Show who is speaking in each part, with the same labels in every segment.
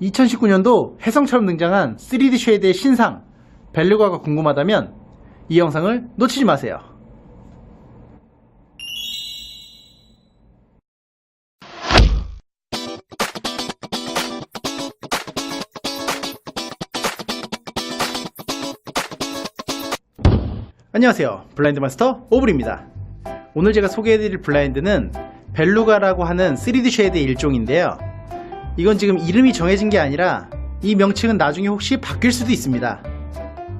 Speaker 1: 2019년도 혜성처럼 등장한 3D 쉐이드의 신상 벨루가가 궁금하다면 이 영상을 놓치지 마세요. 안녕하세요. 블라인드 마스터 오블입니다. 오늘 제가 소개해드릴 블라인드는 벨루가라고 하는 3D 쉐이드의 일종인데요. 이건 지금 이름이 정해진 게 아니라 이 명칭은 나중에 혹시 바뀔 수도 있습니다.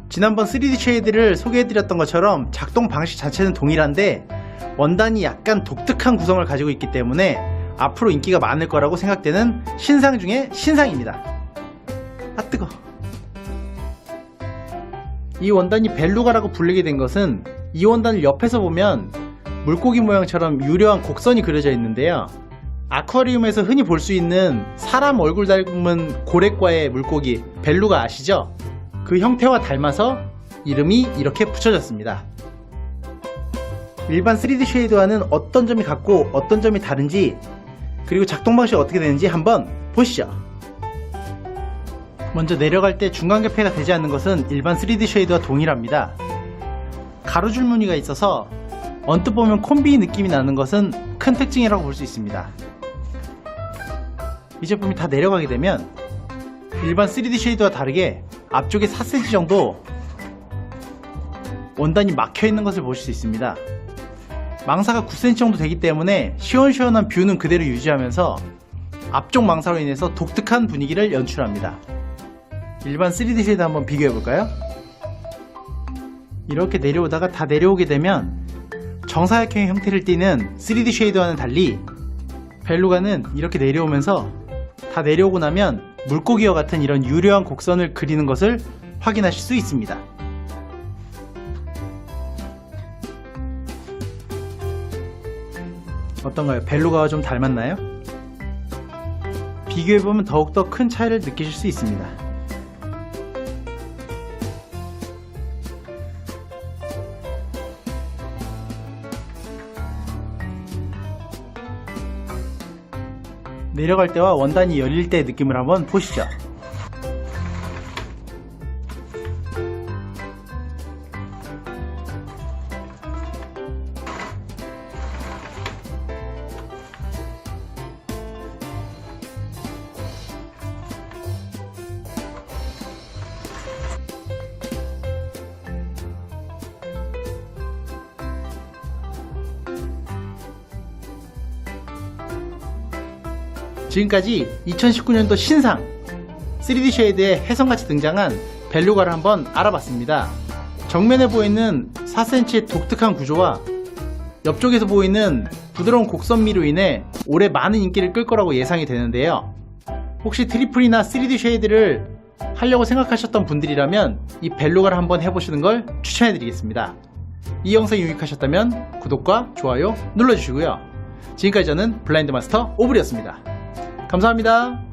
Speaker 1: 지난번 3D 쉐이드를 소개해드렸던 것처럼 작동 방식 자체는 동일한데 원단이 약간 독특한 구성을 가지고 있기 때문에 앞으로 인기가 많을 거라고 생각되는 신상 중에 신상입니다. 아 뜨거. 이 원단이 벨루가라고 불리게 된 것은 이 원단을 옆에서 보면 물고기 모양처럼 유려한 곡선이 그려져 있는데요. 아쿠아리움에서 흔히 볼 수 있는 사람 얼굴 닮은 고래과의 물고기 벨루가 아시죠? 그 형태와 닮아서 이름이 이렇게 붙여졌습니다. 일반 3D 쉐이드와는 어떤 점이 같고 어떤 점이 다른지 그리고 작동 방식이 어떻게 되는지 한번 보시죠. 먼저 내려갈 때 중간 겹해가 되지 않는 것은 일반 3D 쉐이드와 동일합니다. 가로줄 무늬가 있어서 언뜻 보면 콤비 느낌이 나는 것은 큰 특징이라고 볼 수 있습니다. 이 제품이 다 내려가게 되면 일반 3D 쉐이드와 다르게 앞쪽에 4cm 정도 원단이 막혀 있는 것을 보실 수 있습니다. 망사가 9cm 정도 되기 때문에 시원시원한 뷰는 그대로 유지하면서 앞쪽 망사로 인해서 독특한 분위기를 연출합니다. 일반 3D 쉐이드 한번 비교해 볼까요? 이렇게 내려오다가 다 내려오게 되면 정사각형의 형태를 띠는 3D 쉐이드와는 달리 벨루가는 이렇게 내려오면서 다 내려오고 나면 물고기와 같은 이런 유려한 곡선을 그리는 것을 확인하실 수 있습니다. 어떤가요? 벨루가와 좀 닮았나요? 비교해보면 더욱더 큰 차이를 느끼실 수 있습니다. 내려갈 때와 원단이 열릴 때의 느낌을 한번 보시죠. 지금까지 2019년도 신상 3D 쉐이드의 혜성같이 등장한 벨루가를 한번 알아봤습니다. 정면에 보이는 4cm의 독특한 구조와 옆쪽에서 보이는 부드러운 곡선미로 인해 올해 많은 인기를 끌 거라고 예상이 되는데요. 혹시 트리플이나 3D 쉐이드를 하려고 생각하셨던 분들이라면 이 벨루가를 한번 해보시는 걸 추천해드리겠습니다. 이 영상이 유익하셨다면 구독과 좋아요 눌러주시고요. 지금까지 저는 블라인드 마스터 오블이었습니다. 감사합니다.